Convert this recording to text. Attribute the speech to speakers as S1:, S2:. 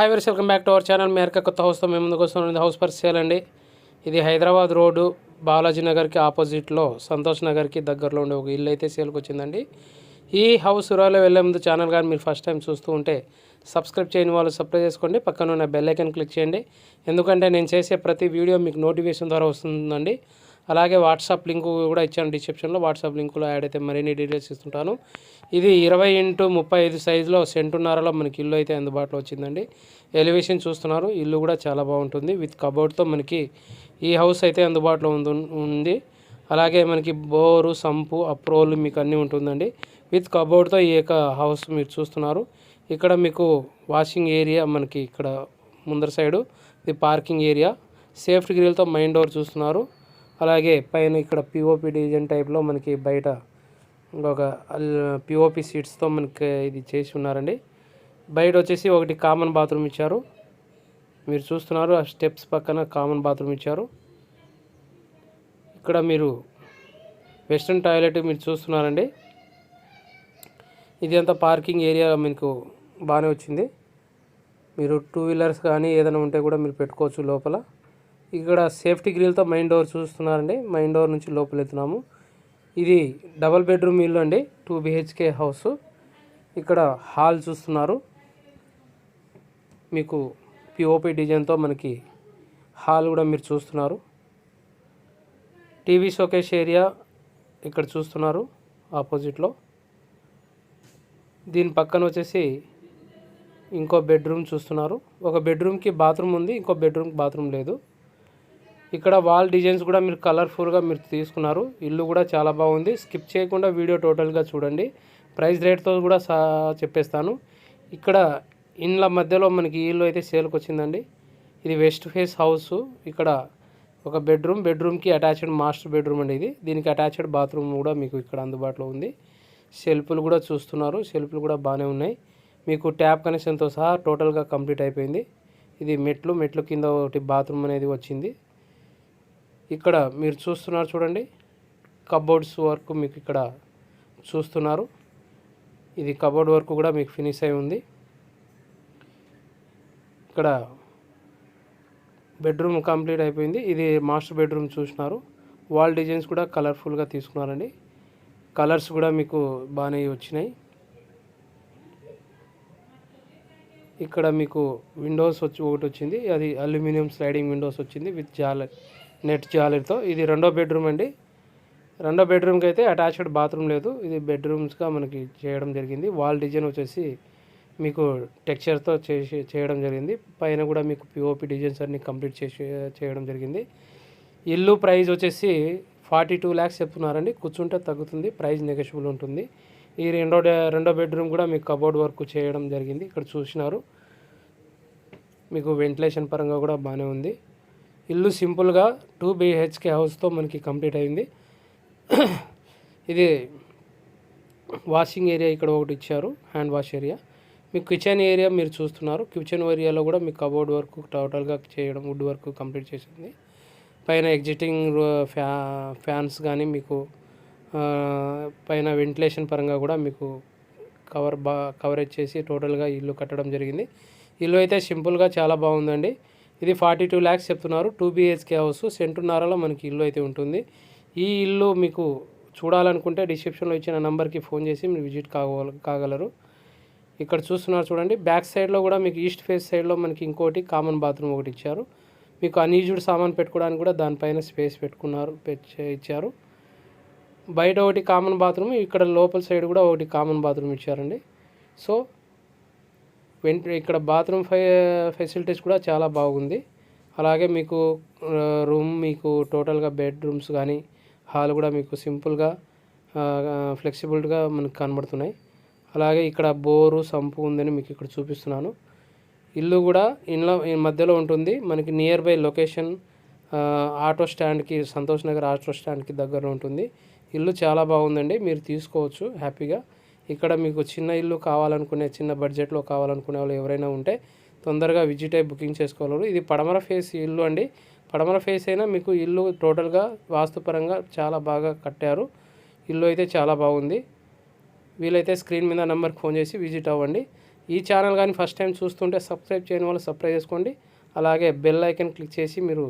S1: High wells welcome back to our channel మేరక కొత్త హౌస్తో మేము ముందుకు వస్తున్నది హౌస్ పర్ సేల్ అండి. ఇది హైదరాబాద్ రోడ్డు బాలాజీ నగర్కి ఆపోజిట్లో సంతోష్ నగర్కి దగ్గరలో ఉండే ఒక ఇల్లు అయితే సేల్కి వచ్చిందండి. ఈ హౌస్ సురాలో వెళ్ళే ముందు ఛానల్ కానీ మీరు ఫస్ట్ టైం చూస్తూ ఉంటే సబ్స్క్రైబ్ చేయని వాళ్ళు సబ్స్క్రైబ్ చేసుకోండి. పక్కన ఉన్న బెల్ ఐకన్ క్లిక్ చేయండి. ఎందుకంటే నేను చేసే ప్రతి వీడియో మీకు నోటిఫికేషన్ ద్వారా వస్తుందండి. అలాగే వాట్సాప్ లింక్ కూడా ఇచ్చాను డిస్క్రిప్షన్లో. వాట్సాప్ లింకులో యాడ్ అయితే మరిన్ని డీటెయిల్స్ ఇస్తుంటాను. ఇది ఇరవై ఇంటూ ముప్పై ఐదు సైజులో సెంటున్నరలో మనకి ఇల్లు అయితే అందుబాటులో వచ్చిందండి. ఎలివేషన్ చూస్తున్నారు. ఇల్లు కూడా చాలా బాగుంటుంది. విత్ కబోర్డ్తో మనకి ఈ హౌస్ అయితే అందుబాటులో ఉంది ఉంది. అలాగే మనకి బోరు సంపు అప్రోల్ మీకు అన్నీ ఉంటుందండి. విత్ కబోర్డ్తో ఈ యొక్క హౌస్ మీరు చూస్తున్నారు. ఇక్కడ మీకు వాషింగ్ ఏరియా మనకి ఇక్కడ ముందర సైడు. ఇది పార్కింగ్ ఏరియా సేఫ్టీ గ్రిల్తో మైన్ డోర్ చూస్తున్నారు. అలాగే పైన ఇక్కడ పిఓపి డిజైన్ టైప్లో మనకి బయట ఇంకొక పిఓపి సీట్స్తో మనకి ఇది చేసి ఉన్నారండి. బయట వచ్చేసి ఒకటి కామన్ బాత్రూమ్ ఇచ్చారు. మీరు చూస్తున్నారు ఆ స్టెప్స్ పక్కన కామన్ బాత్రూమ్ ఇచ్చారు. ఇక్కడ మీరు వెస్ట్రన్ టాయిలెట్ మీరు చూస్తున్నారండి. ఇది అంతా పార్కింగ్ ఏరియా మీకు బాగానే వచ్చింది. మీరు టూ వీలర్స్ కానీ ఏదైనా ఉంటే కూడా మీరు పెట్టుకోవచ్చు లోపల. ఇక్కడ సేఫ్టీ గ్రిల్తో మైన్ డోర్ చూస్తున్నారండి. మైన్ డోర్ నుంచి లోపల వెళ్తున్నాము ఇది డబల్ బెడ్రూమ్ ఇల్లు అండి. Two BHK house. ఇక్కడ హాల్ చూస్తున్నారు. మీకు పిఓపి డిజైన్తో మనకి హాల్ కూడా మీరు చూస్తున్నారు. టీవీ షోకేష్ ఏరియా ఇక్కడ చూస్తున్నారు ఆపోజిట్లో. దీని పక్కన వచ్చేసి ఇంకో బెడ్రూమ్ చూస్తున్నారు. ఒక బెడ్రూమ్కి బాత్రూమ్ ఉంది ఇంకో బెడ్రూమ్కి బాత్రూమ్ లేదు. ఇక్కడ వాల్ డిజైన్స్ కూడా మీరు కలర్ఫుల్గా మీరు తీసుకున్నారు. ఇల్లు కూడా చాలా బాగుంది. స్కిప్ చేయకుండా వీడియో టోటల్గా చూడండి. ప్రైస్ రేట్తో కూడా సా చెప్పేస్తాను. ఇక్కడ ఇండ్ల మధ్యలో మనకి ఇల్లు అయితే సేల్కి వచ్చిందండి. ఇది వెస్ట్ ఫేస్ హౌస్ ఇక్కడ ఒక బెడ్రూమ్ బెడ్రూమ్కి అటాచ్డ్ మాస్టర్ బెడ్రూమ్ అండి ఇది. దీనికి అటాచ్డ్ బాత్రూమ్ కూడా మీకు ఇక్కడ అందుబాటులో ఉంది. షెల్ఫ్లు కూడా చూస్తున్నారు. షెల్ఫ్లు కూడా బాగానే ఉన్నాయి. మీకు ట్యాప్ కనెక్షన్తో సహా టోటల్గా కంప్లీట్ అయిపోయింది. ఇది మెట్లు. మెట్లు కింద ఒకటి బాత్రూమ్ అనేది వచ్చింది. ఇక్కడ మీరు చూస్తున్నారు చూడండి. కబోర్డ్స్ వర్క్ మీకు ఇక్కడ చూస్తున్నారు. ఇది కబోర్డ్ వర్క్ కూడా మీకు ఫినిష్ అయి ఉంది. ఇక్కడ బెడ్రూమ్ కంప్లీట్ అయిపోయింది. ఇది మాస్టర్ బెడ్రూమ్ చూసినారు. వాల్ డిజైన్స్ కూడా కలర్ఫుల్గా తీసుకున్నారండి. కలర్స్ కూడా మీకు బాగానే వచ్చినాయి. ఇక్కడ మీకు విండోస్ వచ్చి ఒకటి వచ్చింది. అది అల్యూమినియం స్లైడింగ్ విండోస్ వచ్చింది విత్ జాలర్ నెట్ జాలర్తో ఇది రెండో బెడ్రూమ్ అండి. రెండో బెడ్రూమ్కి అయితే అటాచ్డ్ బాత్రూమ్ లేదు. ఇది బెడ్రూమ్స్గా మనకి చేయడం జరిగింది. వాల్ డిజైన్ వచ్చేసి మీకు టెక్స్చర్తో చేసి చేయడం జరిగింది. పైన కూడా మీకు పిఓపి డిజైన్స్ అన్ని కంప్లీట్ చేసి చేయడం జరిగింది. ఇల్లు ప్రైస్ వచ్చేసి ఫార్టీ టూ ల్యాక్స్ చెప్తున్నారండి. కూర్చుంటే తగ్గుతుంది. ప్రైస్ నెగోషియబుల్ ఉంటుంది. ఈ రెండో రెండో బెడ్రూమ్ కూడా మీకు కబోర్డ్ వర్క్ చేయడం జరిగింది. ఇక్కడ చూసినారు. మీకు వెంటిలేషన్ పరంగా కూడా బాగానే ఉంది. ఇల్లు సింపుల్గా టూ బిహెచ్కే హౌస్తో మనకి కంప్లీట్ అయింది. ఇది వాషింగ్ ఏరియా ఇక్కడ ఒకటి ఇచ్చారు హ్యాండ్ వాష్ ఏరియా. మీకు కిచెన్ ఏరియా మీరు చూస్తున్నారు. కిచెన్ ఏరియాలో కూడా మీకు కబోర్డ్ వర్క్ టోటల్గా చేయడం వుడ్ వర్క్ కంప్లీట్ చేసింది. పైన ఎగ్జిటింగ్ ఫ్యా ఫ్యాన్స్ కానీ మీకు పైన వెంటిలేషన్ పరంగా కూడా మీకు కవర్ బా కవరేజ్ చేసి టోటల్గా ఇల్లు కట్టడం జరిగింది. ఇల్లు అయితే సింపుల్గా చాలా బాగుందండి. ఇది ఫార్టీ టూ ల్యాక్స్ చెప్తున్నారు. టూ బిహెచ్కే హౌస్ సెంటున్నారలో మనకి ఇల్లు అయితే ఉంటుంది. ఈ ఇల్లు మీకు చూడాలనుకుంటే డిస్క్రిప్షన్లో ఇచ్చిన నెంబర్కి ఫోన్ చేసి మీరు విజిట్ కాగల కాగలరు. ఇక్కడ చూస్తున్నారు చూడండి బ్యాక్ సైడ్లో కూడా మీకు ఈస్ట్ ఫేస్ సైడ్లో మనకి ఇంకోటి కామన్ బాత్రూమ్ ఒకటి ఇచ్చారు. మీకు అన్యూజ్డ్ సామాన్ పెట్టుకోవడానికి కూడా దానిపైన స్పేస్ పెట్టుకున్నారు ఇచ్చారు. బయట ఒకటి కామన్ బాత్రూమ్ ఇక్కడ లోపల సైడ్ కూడా ఒకటి కామన్ బాత్రూమ్ ఇచ్చారండి. సో వెంట ఇక్కడ బాత్రూమ్ ఫె ఫెసిలిటీస్ కూడా చాలా బాగుంది. అలాగే మీకు రూమ్ మీకు టోటల్గా బెడ్రూమ్స్ కానీ హాల్ కూడా మీకు సింపుల్గా ఫ్లెక్సిబుల్గా మనకు కనబడుతున్నాయి. అలాగే ఇక్కడ బోరు సంపు ఉందని మీకు ఇక్కడ చూపిస్తున్నాను. ఇల్లు కూడా ఇంట్లో ఈ మధ్యలో ఉంటుంది. మనకి నియర్ బై లొకేషన్ ఆటో స్టాండ్కి సంతోష్ నగర్ ఆటో స్టాండ్కి దగ్గరలో ఉంటుంది. ఇల్లు చాలా బాగుందండి. మీరు తీసుకోవచ్చు హ్యాపీగా. ఇక్కడ మీకు చిన్న ఇల్లు కావాలనుకునే చిన్న బడ్జెట్లో కావాలనుకునే వాళ్ళు ఎవరైనా ఉంటే తొందరగా విజిట్ అయ్యి బుకింగ్ చేసుకోగలరు. ఇది పడమర ఫేస్ ఇల్లు అండి. పడమర ఫేస్ అయినా మీకు ఇల్లు టోటల్గా వాస్తుపరంగా చాలా బాగా కట్టారు. ఇల్లు అయితే చాలా బాగుంది. వీలైతే స్క్రీన్ మీద నెంబర్కి ఫోన్ చేసి విజిట్ అవ్వండి. ఈ ఛానల్ కానీ ఫస్ట్ టైం చూస్తుంటే సబ్స్క్రైబ్ చేయని వాళ్ళు సబ్స్క్రైబ్ చేసుకోండి. అలాగే బెల్ ఐకన్ క్లిక్ చేసి మీరు